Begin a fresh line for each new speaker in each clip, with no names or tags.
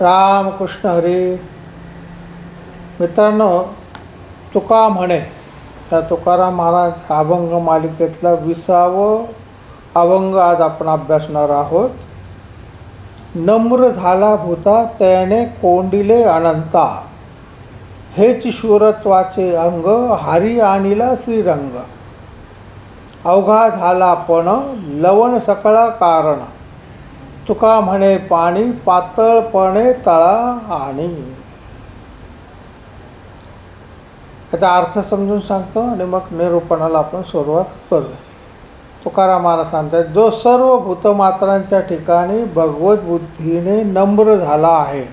रामकृष्ण हरी. मित्रांनो तुका म्हणे त्या तुकाराम महाराज अभंग मालिकेतला विसावं अभंग आज आपण अभ्यासणार आहोत. नम्र झाला भूता त्याने कोंडिले अनंता. हेच शूरत्वाचे अंग हरी आणिला श्रीरंग. अवघा झाला पण लवण सकळा कारण. तुका म्हणे पाणी पातळपणे तळा आणि. त्याचा अर्थ समजून सांगतो आणि मग निरूपणाला आपण सुरुवात करू तुकारामाला सांगतात जो सर्व भूतमात्रांच्या ठिकाणी भगवत बुद्धीने नम्र झाला आहे.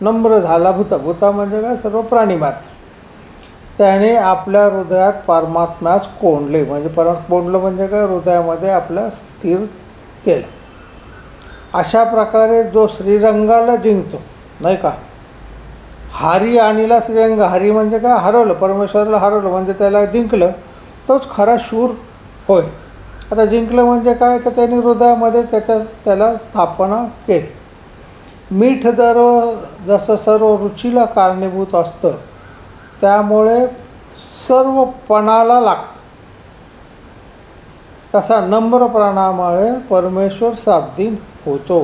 नम्र झाला भूत भूता म्हणजे काय? सर्व प्राणीमात्र त्याने आपल्या हृदयात परमात्म्यास कोंडले. म्हणजे परम कोंडलं म्हणजे काय? हृदयामध्ये आपल्या स्थिर केलं. अशा प्रकारे जो श्रीरंगाला जिंकतो नाही का? हारी आणीला श्रीरंग हरी म्हणजे काय? हरवलं परमेश्वरला हरवलं म्हणजे त्याला जिंकलं तोच खरा शूर होय. आता जिंकलं म्हणजे काय? तर त्यांनी हृदयामध्ये त्याच्या त्याला स्थापना केली. मीठ दर जसं सर्व रुचीला कारणीभूत असतं त्यामुळे सर्व पणाला लागतं. तसा नम्रपणामुळे परमेश्वर सात दिन होतो.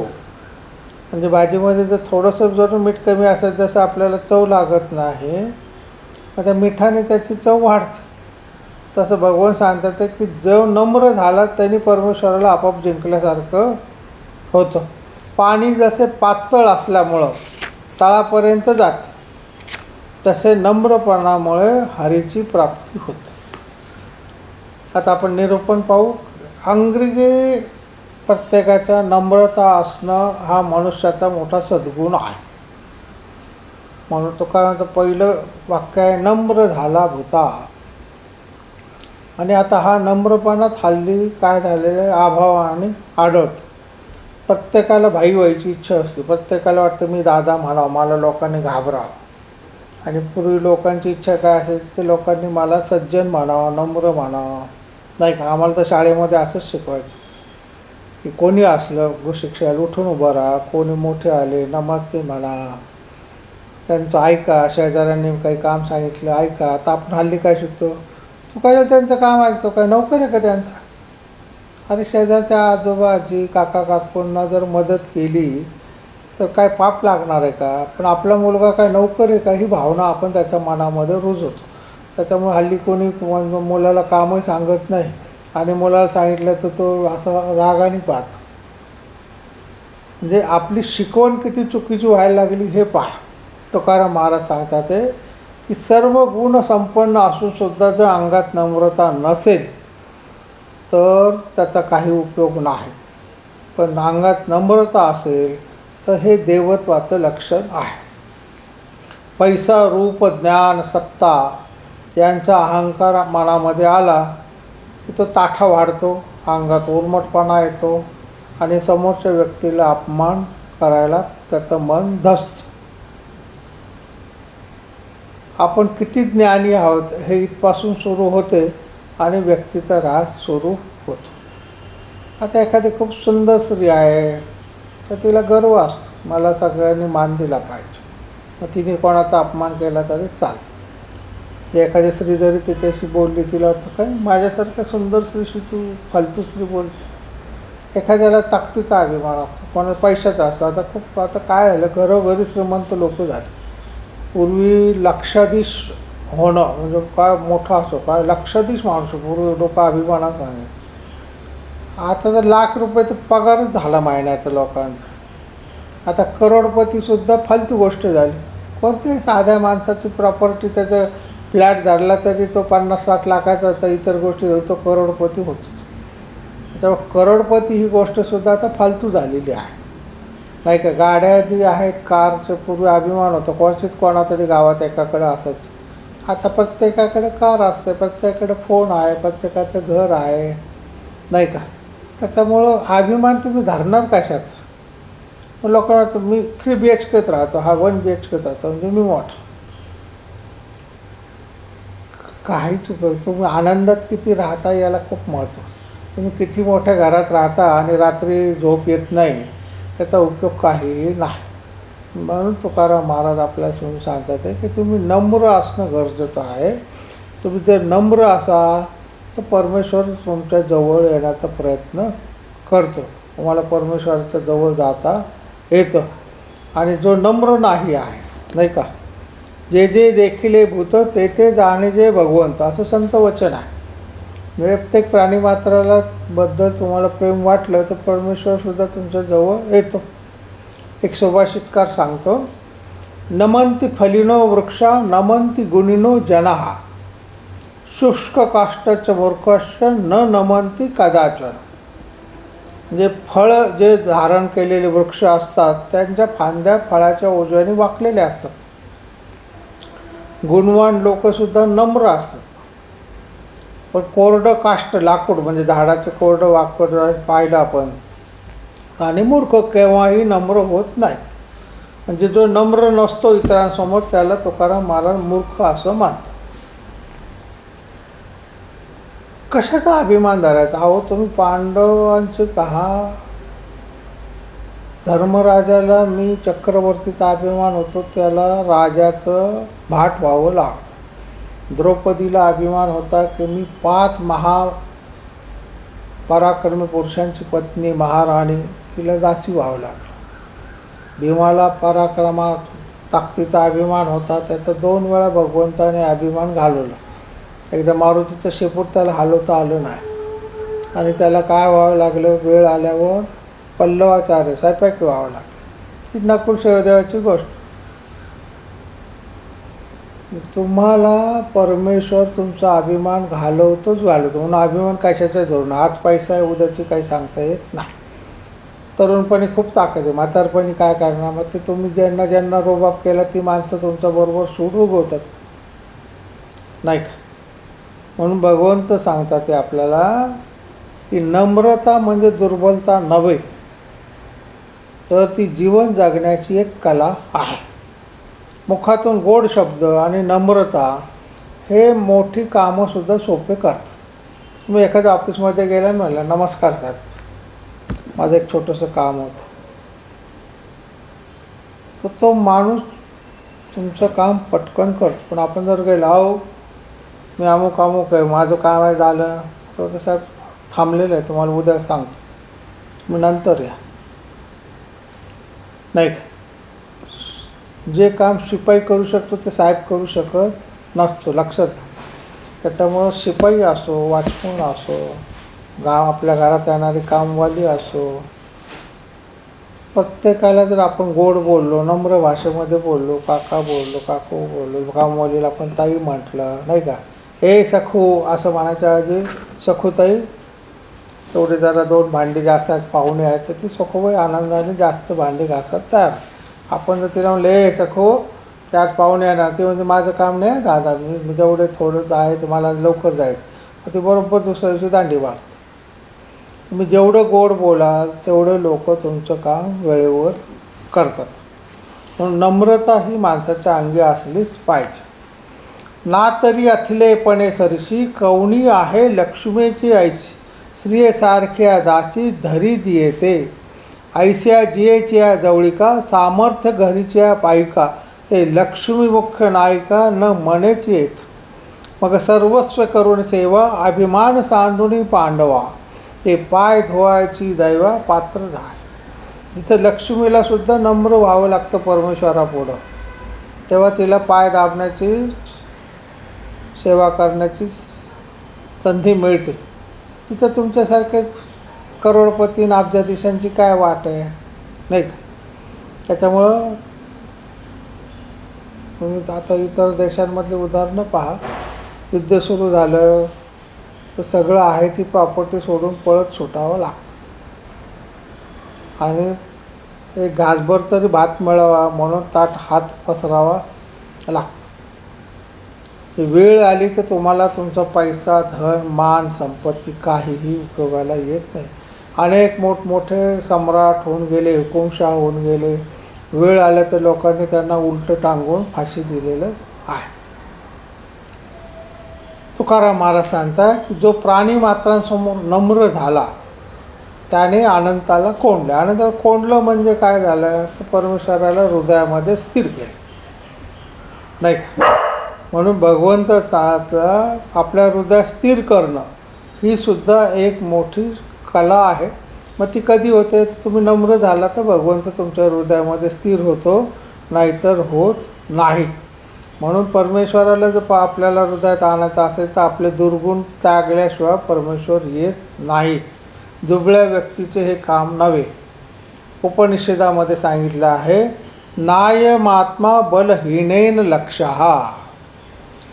म्हणजे भाजीमध्ये जर थोडंसं जर मीठ कमी असेल जसं आपल्याला चव लागत नाही मग त्या मिठाने त्याची चव वाढते. तसं भगवान सांगतात की जो नम्र झाला त्यांनी परमेश्वराला आपोआप जिंकल्यासारखं होतं. पाणी जसे पातळ असल्यामुळं तळापर्यंत जाते तसे नम्रपणामुळे हरीची प्राप्ती होते. आता आपण निरूपण पाहू. अंग्रेजी प्रत्येकाच्या नम्रता असणं हा मनुष्याचा मोठा सद्गुण आहे. म्हणून तो काय म्हणतो पहिलं वाक्य आहे नम्र झाला भूता. आणि आता हा नम्रपणात हल्ली काय झालेलं आहे अभावाने आढळतो प्रत्येकाला भाई व्हायची इच्छा असते. प्रत्येकाला वाटतं मी दादा म्हणावं मला लोकांनी घाबरावं. आणि पूर्वी लोकांची इच्छा काय असेल ते लोकांनी मला सज्जन म्हणावं नम्र म्हणावं. नाही का? आम्हाला तर शाळेमध्ये असंच शिकवायचं. की कोणी असलं शिक्षकाला उठून उभं राहा कोणी मोठे आले नमस्ते म्हणा. त्यांचं ऐका शेजाऱ्यांनी काही काम सांगितलं ऐका आता आपण हल्ली काय शिकतो? तू काय त्यांचं काम ऐकतो? काय नोकर आहे का त्यांचा? अरे शेजारच्या आजोबा आजी काका काकूंना जर मदत केली तर काय पाप लागणार आहे का? पण आपला मुलगा काय नोकर आहे का? ही भावना आपण त्याच्या मनामध्ये रुजवतो. त्याच्यामुळे हल्ली कोणी मुलाला कामही सांगत नाही. आणि मुलाला सांगितलं तर तो असा रागाने पाहत. म्हणजे आपली शिकवण किती चुकीची व्हायला लागली हे पहा. तुकाराम महाराज सांगतात ते की सर्व गुण संपन्न असून सुद्धा जर अंगात नम्रता नसेल तर त्याचा काही उपयोग नाही. पण अंगात नम्रता असेल तर हे देवत्वाचं लक्षण आहे. पैसा रूप ज्ञान सत्ता यांचा अहंकार मनामध्ये आला तिथं ताठा वाढतो अंगात उर्मटपणा येतो आणि समोरच्या व्यक्तीला अपमान करायला त्याचं मन धसतं. आपण किती ज्ञानी आहोत हे इथपासून सुरू होते आणि व्यक्तीचा राग सुरू होतो. आता एखादी खूप सुंदर स्त्री आहे तर तिला गर्व असतो. मला सगळ्यांनी मान दिला पाहिजे. मग तिने कोणाचा अपमान केला तरी चालतो एखादी स्त्री जरी तिच्याशी बोलली तिला वाटतं काय माझ्यासारख्या सुंदर स्त्रीशी तू फालतू स्त्री बोल एखाद्याला ताकदीचा अभिमान असतो कोणाला पैशाचा असतो. आता खूप आता काय झालं घरोघरी श्रीमंत लोक झाले. पूर्वी लक्षाधीश होणं म्हणजे काय मोठा असो काय लक्षाधीश माणूस पूर्वी लोक अभिमानात नाही आता तर लाख रुपये तर पगारच झाला महिन्याचा लोकांचा. आता करोडपतीसुद्धा फालतू गोष्ट झाली. कोणत्याही साध्या माणसाची प्रॉपर्टी त्याचं फ्लॅट धरला तरी तो पन्नास साठ लाखाचा तर इतर गोष्टी तो करोडपती होतो. त्यामुळे करोडपती ही गोष्टसुद्धा आता फालतू झालेली आहे. नाही का गाड्या जी आहेत कारचं पूर्वी अभिमान होता. कोणतीच कोणातरी गावात एकाकडे असायचं आता प्रत्येकाकडे कार असते प्रत्येकाकडे फोन आहे प्रत्येकाचं घर आहे. नाही का? त्याच्यामुळं अभिमान तुम्ही धरणार कशात मग लोकांना मी थ्री बी एच केत राहतो हा वन बी एच केत राहतो म्हणजे मी मोठा. काही चुक तुम्ही आनंदात किती राहता याला खूप महत्त्व तुम्ही किती मोठ्या घरात राहता आणि रात्री झोप येत नाही त्याचा उपयोग काही नाही. म्हणून तुकाराम महाराज आपल्या समजून सांगतात आहे की तुम्ही नम्र असणं गरजेचं आहे. तुम्ही जर नम्र असा तर परमेश्वर तुमच्या जवळ येण्याचा प्रयत्न करतो. तुम्हाला परमेश्वराच्या जवळ जाता येतं. आणि जो नम्र नाही आहे नाही का? जे जे देखील भूत ते ते जाणे जे भगवंत. असं संत वचन आहे. म्हणजे प्रत्येक प्राणीमात्राला बद्दल तुम्हाला प्रेम वाटलं तर परमेश्वरसुद्धा तुमच्या जवळ येतो. एक सुभाषितकार सांगतो नमंती फलिनो वृक्षा नमंती गुणिनो जनाहा. शुष्क काष्टच मूर्खश न नमंती कदाचन. म्हणजे फळ जे धारण केलेले वृक्ष असतात त्यांच्या फांद्या फळाच्या ओझ्याने वाकलेल्या असतात. गुणवान लोकसुद्धा नम्र असतात. पण कोरडं काष्ट लाकूड म्हणजे झाडाचं कोरडं वाकड पाहिलं आपण आणि मूर्ख केव्हाही नम्र होत नाही. म्हणजे जो नम्र नसतो इतरांसमोर त्याला तुकाराम महाराज मूर्ख असं मानतो कशाचा अभिमान धरायचा? अहो तुम्ही पांडवांचे पहा. धर्मराजाला मी चक्रवर्तीचा अभिमान होतो त्याला राजाचं भाट व्हावं लागलं द्रौपदीला अभिमान होता की मी पाच महा पराक्रमी पुरुषांची पत्नी महाराणी तिला दासी व्हावं लागलं. भीमाला पराक्रमात ताकदीचा अभिमान होता त्याचा दोन वेळा भगवंताने अभिमान घालवला. एकदा मारुतीचं शेपूट त्याला हलवता आलं नाही. आणि त्याला काय व्हावं लागलं? वेळ आल्यावर पल्लवाचार्य स्वयंपाकी व्हावं लागलं ही नकुल सहदेवाची गोष्ट. तुम्हाला परमेश्वर तुमचा अभिमान घालवतोच घालवतो. म्हणून अभिमान कशाचा धरून. आज पैसा आहे उद्याची काही सांगता येत नाही. तरुणपणी खूप ताकद आहे. म्हातारपणी काय करणार? मग ते तुम्ही ज्यांना ज्यांना रोबाब केला ती माणसं तुमच्याबरोबर सूड उगवतात. नाही का? म्हणून भगवंत सांगतात ते आपल्याला की नम्रता म्हणजे दुर्बलता नव्हे. तर ती जीवन जगण्याची एक कला आहे. मुखातून गोड शब्द आणि नम्रता हे मोठी कामंसुद्धा सोपे करतात. तुम्ही एखाद्या ऑफिसमध्ये गेला आणि नमस्कार साहेब माझं एक छोटंसं काम होतं. तर तो माणूस तुमचं काम पटकन करतो. पण आपण जर गेलो अहो मी अमुक अमुक आहे माझं काम आहे झालं. तर साहेब थांबलेलं आहे तुम्हाला उद्या सांगतो. मग नंतर या. नाही. जे काम शिपाई करू शकतो ते साहेब करू शकत नसतो लक्षात त्याच्यामुळं शिपाई असो वाचपून असो गाव आपल्या घरात येणारी कामवाली असो प्रत्येकाला जर आपण गोड बोललो नम्र भाषेमध्ये बोललो काका बोललो काकू बोललो कामवालीला आपण ताई म्हटलं नाही का? हे सखू असं म्हणायच्या आधी सखूताई तेवढे जरा दोन भांडी जास्त आहेत पाहुणे आहेत तर ती सखोबाई आनंदाने जास्त भांडी घासत तयार. आपण जर तिला म्हणले सखो त्यात पाहुणे येणार. ते म्हणजे माझं काम नाही दादा मी जेवढे थोडं आहे ते मला लवकर जायचं ते बरोबर दुसऱ्या दिवशी दांडी मारते. तुम्ही जेवढं गोड बोलाल तेवढं लोक तुमचं काम वेळेवर करतात. म्हणून नम्रता ही माणसाच्या अंगी असलीच पाहिजे. ना तरी अथलेपणे सरशी कवणी आहे लक्ष्मीची आईची. स्त्रियेसारख्या दासी धरी दियेते. ऐस्या जियेच्या जवळिका सामर्थ्य घरीच्या पायिका ते लक्ष्मी मुख्य नायिका न म्हणेच येत. मग सर्वस्व करून सेवा अभिमान सांडुनी पांडवा. ते पाय धुवायची दैवा पात्र झाले. जिथं लक्ष्मीला सुद्धा नम्र व्हावं लागतं परमेश्वरापुढं. तेव्हा तिला पाय दाबण्याची सेवा करण्याची संधी मिळते. तिथं तुमच्यासारखे करोडपती नाब्जाधीशांची काय वाट आहे? नाही का? त्याच्यामुळं तुम्ही आता इतर देशांमधली उदाहरणं पहा. युद्ध सुरू झालं तर सगळं आहे ती प्रॉपर्टी सोडून पळत सुटावं लागतं. आणि एक घासभर तरी भात मिळावा म्हणून ताट हात पसरावा लागतो. वेळ आली तर तुम्हाला तुमचा पैसा धन मान संपत्ती काहीही उपयोगाला येत नाही. अनेक मोठमोठे सम्राट होऊन गेले हुकुमशाह होऊन गेले. वेळ आल्या तर लोकांनी त्यांना उलटं टांगून फाशी दिलेलं आहे. तुकाराम महाराज सांगताय की जो प्राणी मात्रांसमोर नम्र झाला त्याने अनंताला कोंडलं. अनंताला कोंडलं म्हणजे काय झालं? तर परमेश्वराला हृदयामध्ये स्थिर केलं. नाही का? म्हणून भगवंताचा आपल्या हृदयात स्थिर करणं ही सुद्धा एक मोठी कला आहे. मग ती कधी होते? तुम्ही नम्र झाला तर भगवंत तुमच्या हृदयामध्ये स्थिर होतो नाहीतर होत नाही. म्हणून परमेश्वराला जर प आपल्याला हृदयात आणायचं असेल तर आपले दुर्गुण त्यागल्याशिवाय परमेश्वर येत नाही. दुबळ्या व्यक्तीचे हे काम नव्हे. उपनिषदामध्ये सांगितलं आहे नायमात्मा बलहीनेन लक्ष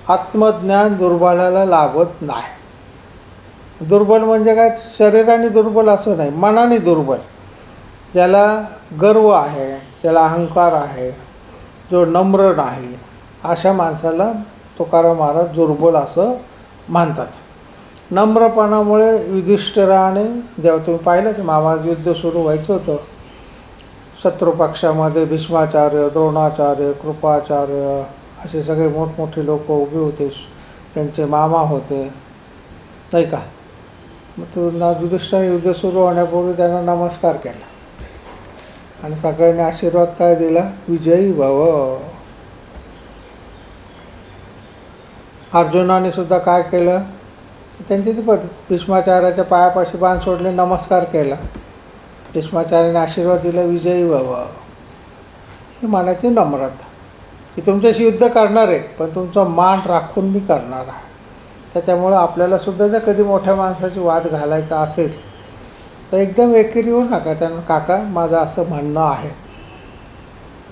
आत्मज्ञान दुर्बलाला लाभत नाही. दुर्बल म्हणजे काय? शरीराने दुर्बल असं नाही मनाने दुर्बल. ज्याला गर्व आहे ज्याला अहंकार आहे जो नम्र नाही अशा माणसाला तुकाराम महाराज दुर्बल असं मानतात नम्रपणामुळे युधिष्ठिराने जेव्हा तुम्ही पाहिलं की महाभारत युद्ध सुरू व्हायचं होतं शत्रुपक्षामध्ये भीष्माचार्य द्रोणाचार्य कृपाचार्य असे सगळे मोठमोठे लोक उभे होते. त्यांचे मामा होते. नाही का? मग तो ना युद्ध सुरू होण्यापूर्वी त्यांना नमस्कार केला. आणि सगळ्यांनी आशीर्वाद काय दिला? विजयी भव. अर्जुनाने सुद्धा काय केलं? त्यांची ती पद भीष्माचार्याच्या पायापाशी बाण सोडले नमस्कार केला. भीष्माचार्याने आशीर्वाद दिला विजयी भव. ही मनाची नम्रता. की तुमच्याशी युद्ध करणार आहे पण तुमचा मान राखून मी करणार आहे. त्याच्यामुळं आपल्याला सुद्धा जर कधी मोठ्या माणसाची वाद घालायचा असेल तर एकदम एकेरी होऊ नका. त्यानं काका माझं असं म्हणणं आहे.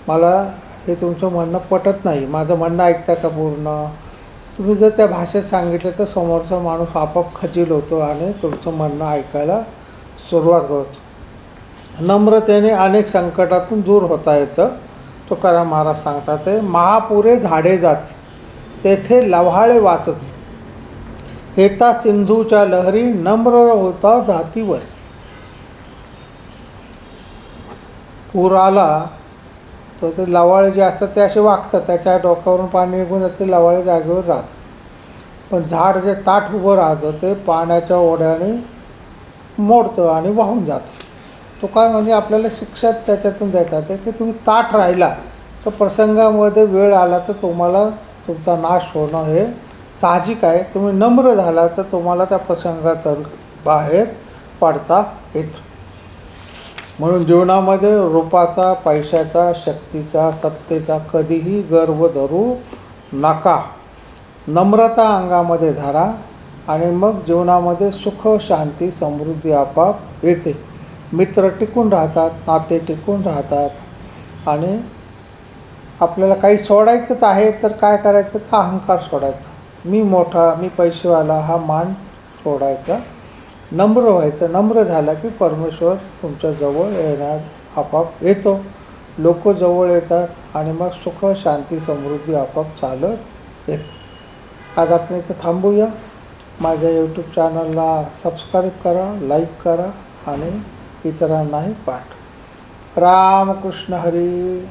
मला हे तुमचं म्हणणं पटत नाही. माझं म्हणणं ऐकता का पूर्ण? तुम्ही जर त्या भाषेत सांगितलं तर समोरचा माणूस आपोआप खजील होतो आणि तुमचं म्हणणं ऐकायला सुरुवात होत. नम्रतेने अनेक संकटातून दूर होता येतं. तुकाराम महाराज सांगतात ते महापुरे झाडे जात तेथे लव्हाळे वाचत येता सिंधूच्या लहरी नम्र होता जातीवर. पूर आला तर ते लवाळे जे असतात ते असे वागतात त्याच्या डोक्यावरून पाणी निघून जाते लवाळे जागेवर राहतं पण झाड जे ताठ उभं राहतं ते पाण्याच्या ओढ्याने मोडतं आणि वाहून जातं. तो काय म्हणजे आपल्याला शिक्षा त्याच्यातून देतात. ते की तुम्ही ताठ राहिला तर प्रसंगामध्ये वेळ आला तर तुम्हाला तुमचा नाश होणं हे साहजिक आहे. तुम्ही नम्र झाला तर तुम्हाला त्या प्रसंगात बाहेर पाडता येतं. म्हणून जीवनामध्ये रूपाचा पैशाचा शक्तीचा सत्तेचा कधीही गर्व धरू नका. नम्रता अंगामध्ये धरा आणि मग जीवनामध्ये सुख शांती समृद्धी आपाप येते. मित्र टिकून राहतात नाते टिकून राहतात. आणि आपल्याला काही सोडायचंच आहे तर काय करायचं? तर अहंकार सोडायचा. मी मोठा मी पैसेवाला हा मान सोडायचा. नम्र व्हायचं. नम्र झाला की परमेश्वर तुमच्या जवळ येणार आपाप येतो. लोक जवळ येतात आणि मग सुख शांती समृद्धी आपाप चालत येतं. आज आपण इथं थांबूया. माझ्या यूट्यूब चॅनलला सबस्क्राईब करा लाईक करा आणि इतरांनाही पाठ. रामकृष्ण हरी.